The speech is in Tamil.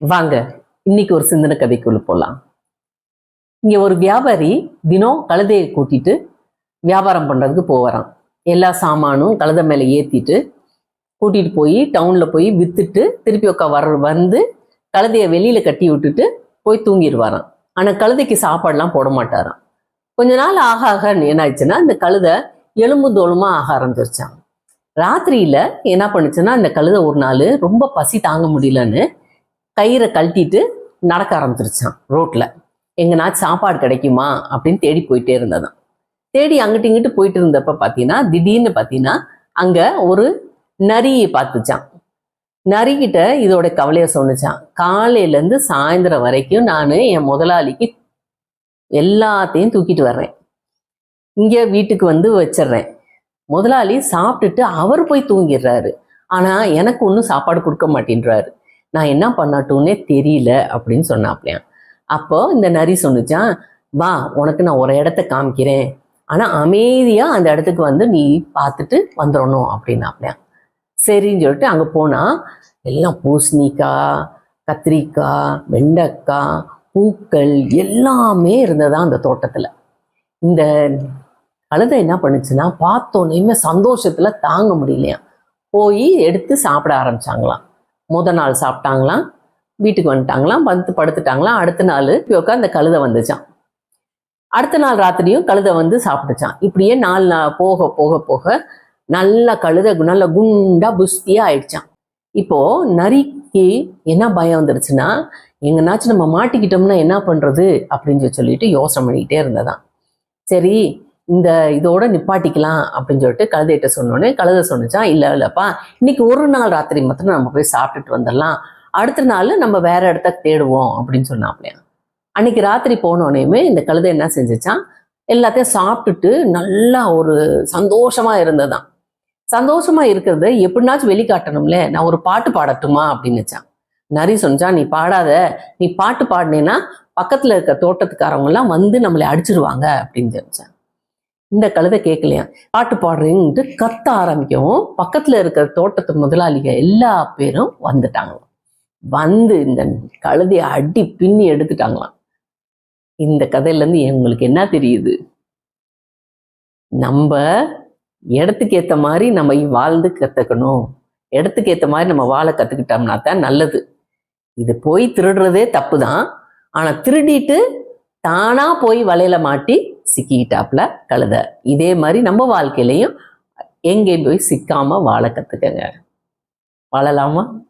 வாங்க இன்னைக்கு ஒரு சிந்தனை கதைக்குள்ள போகலாம் இங்க ஒரு வியாபாரி தினம் கழுதையை கூட்டிட்டு வியாபாரம் பண்றதுக்கு போவாராம் எல்லா சாமானும் கழுதை மேலே ஏத்திட்டு கூட்டிட்டு போய் டவுன்ல போய் வித்துட்டு திருப்பி உட்கா வர வந்து கழுதையை வெளியில கட்டி விட்டுட்டு போய் தூங்கிடுவாராம். ஆனா கழுதைக்கு சாப்பாடுலாம் போட மாட்டாராம். கொஞ்ச நாள் ஆக ஆக என்ன ஆயிடுச்சுன்னா இந்த கழுதை எலும்பு தோலுமா ஆக ஆரம்பிச்சிருச்சான் ராத்திரியில என்ன பண்ணுச்சுன்னா அந்த கழுதை ஒரு நாள் ரொம்ப பசி தாங்க முடியலன்னு கயிறை கழட்டிட்டு நடக்க ஆரம்பிச்சிருச்சான் ரோட்டில் எங்கன்னா சாப்பாடு கிடைக்குமா அப்படின்னு தேடி போயிட்டே இருந்ததான் தேடி அங்கிட்டு இங்கிட்டு போயிட்டு இருந்தப்ப பார்த்தீங்கன்னா திடீர்னு பார்த்தீங்கன்னா அங்கே ஒரு நரியை பார்த்துச்சான் நரிக்கிட்ட இதோட கவலையை சொன்னுச்சான் காலையிலேருந்து சாயந்தரம் வரைக்கும் நான் என் முதலாளிக்கு எல்லாத்தையும் தூக்கிட்டு வர்றேன். இங்கே வீட்டுக்கு வந்து வச்சிடுறேன் முதலாளி சாப்பிட்டுட்டு அவர் போய் தூங்கிடுறாரு ஆனால் எனக்கு ஒன்றும் சாப்பாடு கொடுக்க மாட்டேன்றாரு. நான் என்ன பண்ணட்டும்னே தெரியல அப்படின்னு சொன்னாப்லையாம் அப்போ இந்த நரி சொன்னிச்சான் வா உனக்கு நான் ஒரு இடத்த காமிக்கிறேன். ஆனால் அமைதியாக அந்த இடத்துக்கு வந்து நீ பார்த்துட்டு வந்துடணும் அப்படின்னாப்லையாம் சரின்னு சொல்லிட்டு அங்கே போனால் எல்லாம் பூசணிக்காய் கத்திரிக்காய் வெண்டைக்காய் பூக்கள் எல்லாமே இருந்ததா அந்த தோட்டத்தில். இந்த கழுதை என்ன பண்ணுச்சுன்னா பார்த்தோன்னே சந்தோஷத்தில் தாங்க முடியலையா. போய் எடுத்து சாப்பிட ஆரம்பிச்சாங்களாம். முத நாள் சாப்பிட்டாங்களாம் வீட்டுக்கு வந்துட்டாங்களாம் வந்து படுத்துட்டாங்களாம். அடுத்த நாள் உட்காந்து அந்த கழுதை வந்துச்சான் அடுத்த நாள் ராத்திரியும் கழுதை வந்து சாப்பிட்டுச்சான் இப்படியே நாலு நாள் போக போக போக நல்ல கழுதை நல்ல குண்டா புஸ்தியா ஆயிடுச்சான் இப்போ நரிக்கு என்ன பயம் வந்துருச்சுன்னா எங்கனாச்சும் நம்ம மாட்டிக்கிட்டோம்னா என்ன பண்றது? அப்படின்னு சொல்லிட்டு யோசனை பண்ணிக்கிட்டே இருந்ததான் சரி இந்த இதோட நிப்பாட்டிக்கலாம் அப்படின்னு சொல்லிட்டு கழுதைகிட்ட சொன்னோடனே கழுதை சொன்னுச்சான் இல்லை இல்லைப்பா இன்னைக்கு ஒரு நாள் ராத்திரி மாத்திரம் நம்ம போய் சாப்பிட்டுட்டு வந்துடலாம். அடுத்த நாள் நம்ம வேற இடத்த தேடுவோம் அப்படின்னு சொன்னாப்லையா? அன்னைக்கு ராத்திரி போனோடனேயுமே இந்த கழுதை என்ன செஞ்சுச்சான் எல்லாத்தையும் சாப்பிட்டுட்டு நல்லா ஒரு சந்தோஷமா இருந்ததுதான் சந்தோஷமா இருக்கிறத எப்படினாச்சும் வெளிக்காட்டணும்ல நான் ஒரு பாட்டு பாடட்டுமா அப்படின்னுச்சான் நரி சொன்னா நீ பாடாத நீ பாட்டு பாடினேன்னா பக்கத்துல இருக்க தோட்டத்துக்காரவங்க எல்லாம் வந்து நம்மளை அடிச்சிருவாங்க அப்படின்னு சொன்னான் இந்த கழுதை கேட்கலையா பாட்டு பாடுறீங்கன்ட்டு கத்த ஆரம்பிக்கவும் பக்கத்துல இருக்கிற தோட்டத்து முதலாளிக எல்லா பேரும் வந்துட்டாங்க வந்து இந்த கழுதையை அடி பின்னி எடுத்துட்டாங்களாம். இந்த கதையிலேருந்து எங்களுக்கு என்ன தெரியுது? நம்ம இடத்துக்கு ஏத்த மாதிரி நம்ம வாழ்ந்து கத்துக்கணும். இடத்துக்கு ஏத்த மாதிரி நம்ம வாழ கத்துக்கிட்டோம்னா தான் நல்லது. இது போய் திருடுறதே தப்பு தான் ஆனா திருடிட்டு தானா போய் வலையில மாட்டி சிக்கிக்கிட்டாப்புல கழுத. இதே மாதிரி நம்ம வாழ்க்கையிலையும் எங்கேயும் போய் சிக்காம வாழ கத்துக்கங்க. வாழலாமா?